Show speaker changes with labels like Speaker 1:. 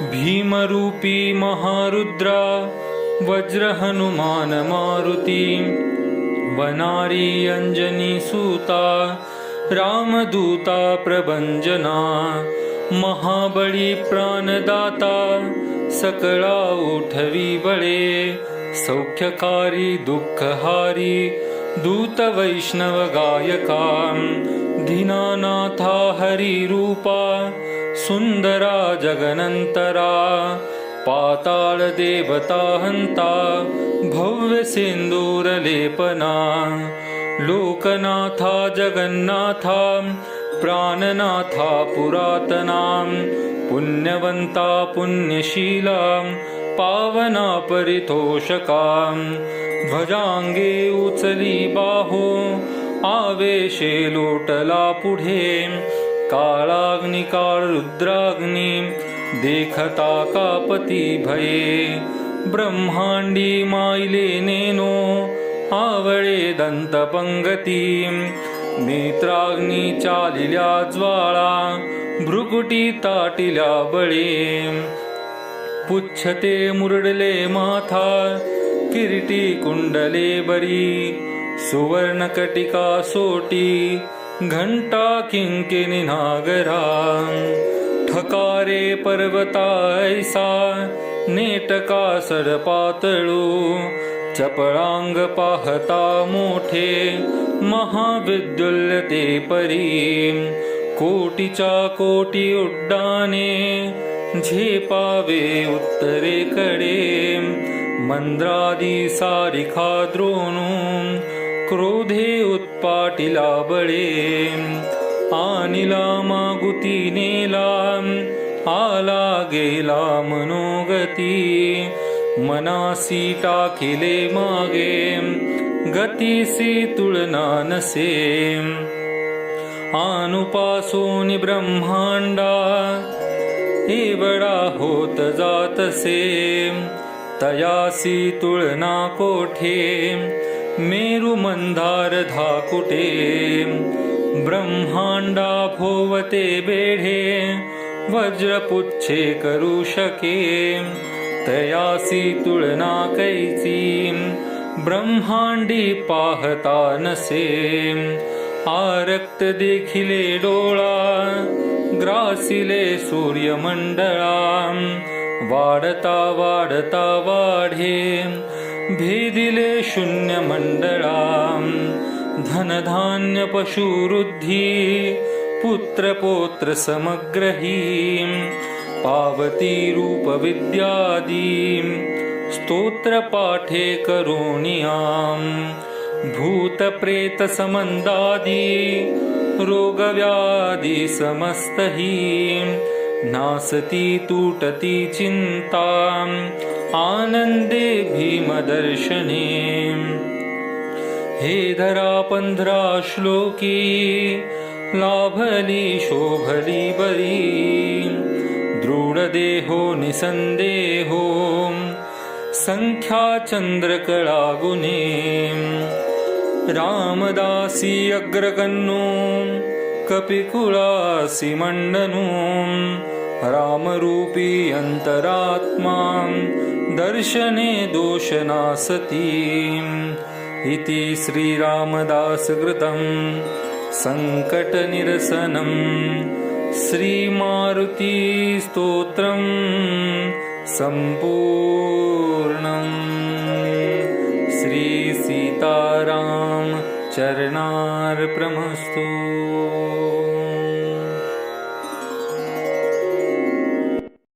Speaker 1: भीमरूपी महारुद्रा वज्रहनुमानमारुतिं वनारी अञ्जनीसूता रामदूता प्रभञ्जना महाबली प्राणदाता सकला उठवी बळे सौख्यकारी दुःखहारी दूतवैष्णवगायकां दीनानाथा हरिरूपा सुन्दरा जगनन्तरा पातालदेवता हन्ता भव्यसिन्दूरलेपना लोकनाथा जगन्नाथा प्राणनाथा पुरातनां पुण्यवन्ता पुण्यशीलाम् पावना परितोषका ध्वजांगे उचली बाहो आवेशे लोटला पुढे। काळाग्नी काळ रुद्राग्नी देखता कापती भये। ब्रह्मांडी मायले नेनो आवळे दंतपंगती नेत्राग्नी चालिल्या ज्वाळा भ्रुकुटी ताटिल्या बळे। पुच्छते मुरडले माथा किरीटी कुंडले बरी सुवर्णकटिका सोटी घंटा किंकिनी नागरा ठकारे पर्वता ऐसा नेटका सरपातळू चपळांग पाहता मोठे महाविद्युल्य ते परी कोटीच्या कोटी उड्डाणे झेपावे उत्तरेकडे. मंद्रादी सारिखा द्रोणू क्रोधे उत्पाटिला बळे. आनिला मागुती नेला आला गेला मनोगती. मनासी टाकिले मागे गतीसी तुलना नसे. आनुपासोनी ब्रह्मांडा एवढा होत जातसे तयासी तुळना कोठे? मेरु मंदार धाकुटे ब्रह्मांडा भोवते बेढे. वज्रपुच्छे करू शके. तयासी तुळना कैची ब्रह्मांडी पाहता नसे. आरक्त देखिले डोळा ग्रासिले सूर्यमंडळा. वाढता वाढता वाढे भेदिले शून्य मंडळा धनधान्य पशुवृद्धी पुत्रपोत्र समग्रही पावती रूप विद्यादी. स्तोत्र भूतप्रेतसमन्दादि करोनियाम भूत प्रेत समंदादी रोगव्याधी समस्तही नासती तुटती चिंता आनंदे भीमदर्शने हे धरा पंधरा श्लोकी लाभली शोभली बरी दृढ देहो निसंदेहो संख्या चंद्रकळा गुणे. रामदासी अग्रगण्णो कपिकुळासी मंडनो रामरूपी अंतरात्मा दर्शने दोषनासती इति श्रीरामदासकृतं सङ्कटनिरसनं श्रीमारुतिस्तोत्रं सम्पूर्णम् श्रीसीताराम चरणार चरणार्पणमस्तु